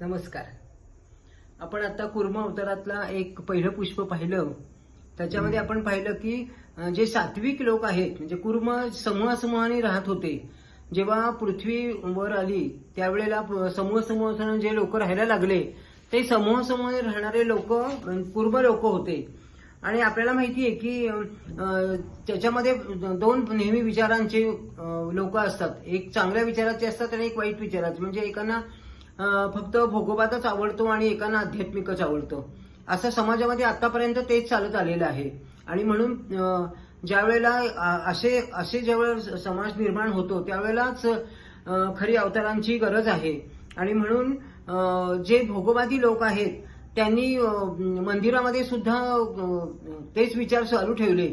नमस्कार. आपण आता कुर्म अवतारातला एक पहिलं पुष्प पाहिलं. त्याच्यामध्ये आपण पाहिलं की जे सात्विक लोक आहेत म्हणजे कुर्म समूह समूहाने राहत होते. जेव्हा पृथ्वी वर आली त्यावेळेला समूह समूह जे लोक राहायला लागले ते समूह समूहाने राहणारे लोक कुर्म लोक होते. आणि आपल्याला माहिती आहे की त्याच्यामध्ये दोन नेहमी विचारांचे लोक असतात. एक चांगल्या विचाराचे असतात आणि एक वाईट विचाराचे. म्हणजे एकांना फक्त भोगोबातच आवडतो आणि एकांना आध्यात्मिकच आवडतो. असं समाजामध्ये आतापर्यंत तेच चालत आलेलं आहे. आणि म्हणून ज्या वेळेला असे असे ज्यावेळेला समाज निर्माण होतो त्यावेळेलाच खरी अवतारांची गरज आहे. आणि म्हणून जे भोगोबादी लोक आहेत त्यांनी मंदिरामध्ये सुद्धा तेच विचार चालू ठेवले.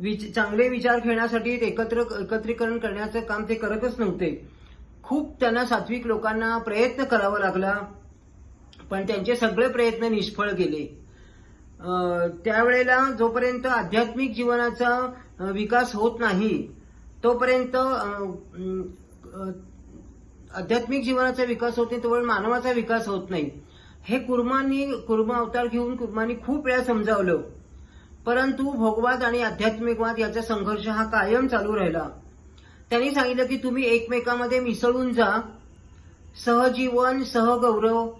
विच- चांगले विचार घेण्यासाठी एकत्र एकत्रीकरण करण्याचं काम ते करतच नव्हते. खूप त्यांना सात्विक लोकांना प्रयत्न करावा लागला पण त्यांचे सगळे प्रयत्न निष्फळ गेले. त्यावेळेला जोपर्यंत आध्यात्मिक जीवनाचा विकास होत नाही तोपर्यंत आध्यात्मिक जीवनाचा विकास होत नाही तोपर्यंत मानवाचा विकास होत नाही. हे कुर्मांनी कुर्म अवतार घेऊन कुर्मांनी खूप वेळा समजावलं. परंतु भोगवाद आणि आध्यात्मिकवाद याचा संघर्ष हा कायम चालू राहिला. त्यांनी सांगितलं की तुम्ही एकमेकांमध्ये मिसळून जा. सहजीवन सहगौरव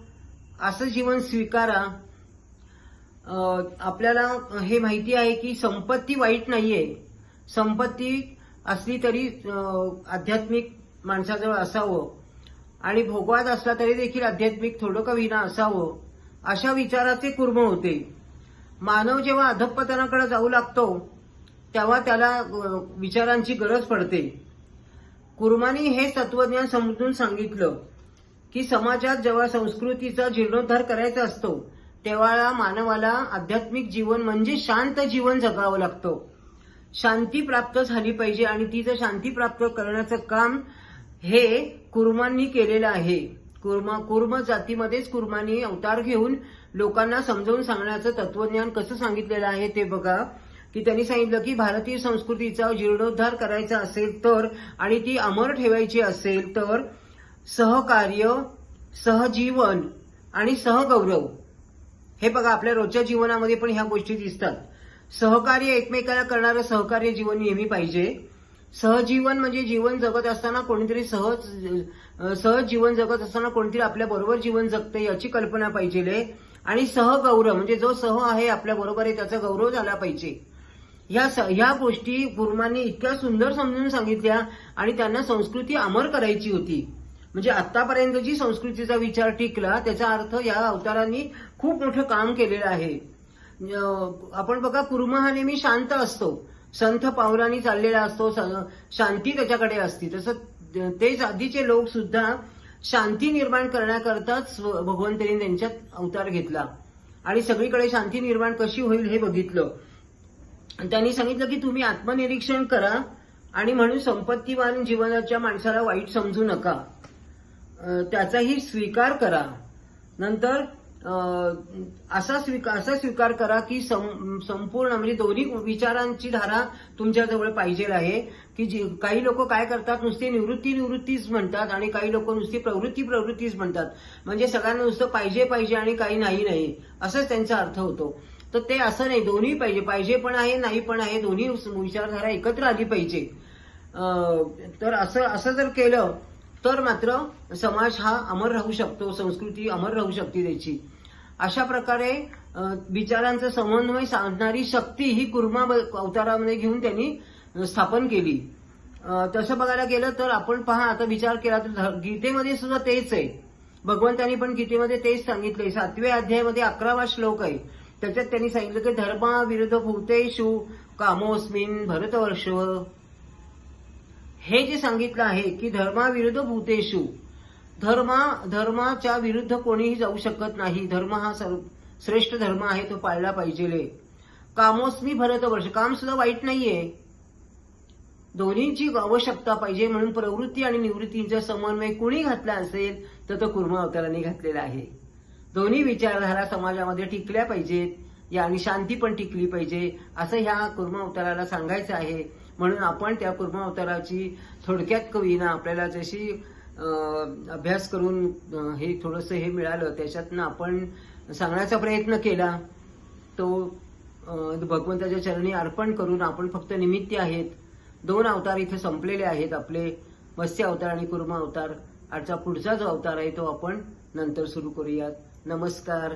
असं जीवन स्वीकारा. आपल्याला हे माहिती आहे की संपत्ती वाईट नाहीये. संपत्ती असली तरी आध्यात्मिक माणसाजवळ असावं. आणि भोगवाद असला तरी देखील आध्यात्मिक थोडं का विना असावं. अशा विचाराचे कुर्म होते. मानव जेव्हा अधपतनाकडे जाऊ लागतो तेव्हा त्याला विचारांची गरज पडते. कुर्मानी हे तत्वज्ञान समजून सांगितलं की समाजात जेव्हा संस्कृतीचा जीर्णोद्धार करायचा असतो तेव्हा मानवाला आध्यात्मिक जीवन म्हणजे शांत जीवन जगावं लागतं. शांती प्राप्त झाली पाहिजे आणि ती जर शांती प्राप्त करण्याचं काम हे कुर्मांनी केलेलं आहे. कुर्मा कुर्म जातीमध्येच कुर्मांनी अवतार घेऊन लोकांना समजावून सांगण्याचं तत्वज्ञान कसं सांगितलेलं आहे ते बघा. की त्यांनी सांगितलं की भारतीय संस्कृतीचा जीर्णोद्धार करायचा असेल तर आणि ती अमर ठेवायची असेल तर सहकार्य सहजीवन आणि सहगौरव हे बघा आपल्या रोजच्या जीवनामध्ये पण ह्या गोष्टी दिसतात. सहकार्य एकमेकाला करणारं सहकार्य जीवन नेहमी पाहिजे. सहजीवन म्हणजे जीवन जगत असताना कोणीतरी सहज सहज जीवन जगत असताना कोणीतरी आपल्या बरोबर जीवन जगते याची कल्पना पाहिजे. आणि सहगौरव म्हणजे जो सह आहे आपल्या बरोबर आहे त्याचा गौरव झाला पाहिजे. ह्या स- ह्या गोष्टी गुरुमांनी इतक्या सुंदर समजून सांगितल्या आणि त्यांना संस्कृती अमर करायची होती. म्हणजे आतापर्यंत जी संस्कृतीचा विचार टिकला त्याचा अर्थ या अवतारांनी खूप मोठं काम केलेलं आहे. आपण बघा कुर्म हा नेहमी शांत असतो. संथ पावलांनी चाललेला असतो स- शांती त्याच्याकडे असते. तसं तेच आधीचे लोक सुद्धा शांती निर्माण करण्याकरताच भगवंतांनी त्यांच्यात अवतार घेतला. आणि सगळीकडे शांती निर्माण कशी होईल हे बघितलं. त्यांनी सांगितलं की तुम्ही आत्मनिरीक्षण करा आणि म्हणून संपत्तीवान जीवनाच्या माणसाला वाईट समजू नका. त्याचाही स्वीकार करा. नंतर असा स्वीकार असा स्वीकार करा की सं- संपूर्ण म्हणजे दोन्ही विचारांची धारा तुमच्याजवळ पाहिजे आहे की जी काही लोक काय करतात नुसते निवृत्ती निवृत्तीच म्हणतात आणि काही लोक नुसती प्रवृत्ती प्रवृत्तीच म्हणतात. म्हणजे सगळ्यांना नुसतं पाहिजे पाहिजे आणि काही नाही नाही असंच त्यांचा अर्थ होतो. तर ते असं नाही दोन्ही पाहिजे पाहिजे पण आहे नाही पण आहे दोन्ही विचारधारा एकत्र आली पाहिजे. तर असं असं जर केलं तर मात्र समाज हा अमर राहू शकतो संस्कृती अमर राहू शकते त्याची. अशा प्रकारे विचारांचा समन्वय साधणारी शक्ती ही कुर्मा अवतारामध्ये घेऊन त्यांनी स्थापन केली. तसं बघायला गेलं तर आपण पहा आता विचार केला तर ध- गीतेमध्ये सुद्धा तेच आहे. भगवंतांनी पण गीतेमध्ये तेच सांगितलंय. सातव्या अध्यायामध्ये अकरावा श्लोक आहे. त्याच्यात त्यांनी सांगितलं की धर्माविरुद्ध भूतेषु कामोस्मिन भरतवर्ष हे जे सांगितलं आहे की धर्माविरुद्ध भूतेषु धर्मा धर्माच्या विरुद्ध कोणीही जाऊ शकत नाही. धर्म हा सर्व श्रेष्ठ धर्म आहे तो पाळला पाहिजे कामोस्मी भरतवर्ष काम सुद्धा वाईट नाहीये. दोन्हीची आवश्यकता पाहिजे म्हणून प्रवृत्ती आणि निवृत्तींचा समन्वय कुणी घातला असेल तर तो कुर्मा अवताराने घातलेला आहे. दोन्ही विचारधारा समाजामध्ये टिकल्या पाहिजेत. या आणि शांती पण टिकली पाहिजे. असं ह्या कुर्म अवताराला सांगायचं आहे. म्हणून आपण त्या कुर्म अवताराची थोडक्यात कवीना आपल्याला जशी अभ्यास करून हे थोडंसं हे मिळालं त्याच्यातनं आपण सांगण्याचा प्रयत्न केला. तो भगवंताच्या चरणी अर्पण करून आपण फक्त निमित्त आहेत. दोन अवतार इथे संपलेले आहेत. आपले मत्स्य अवतार आणि कुर्म अवतार. आजचा पुढचा जो अवतार आहे तो आपण नंतर सुरू करूयात. नमस्कार.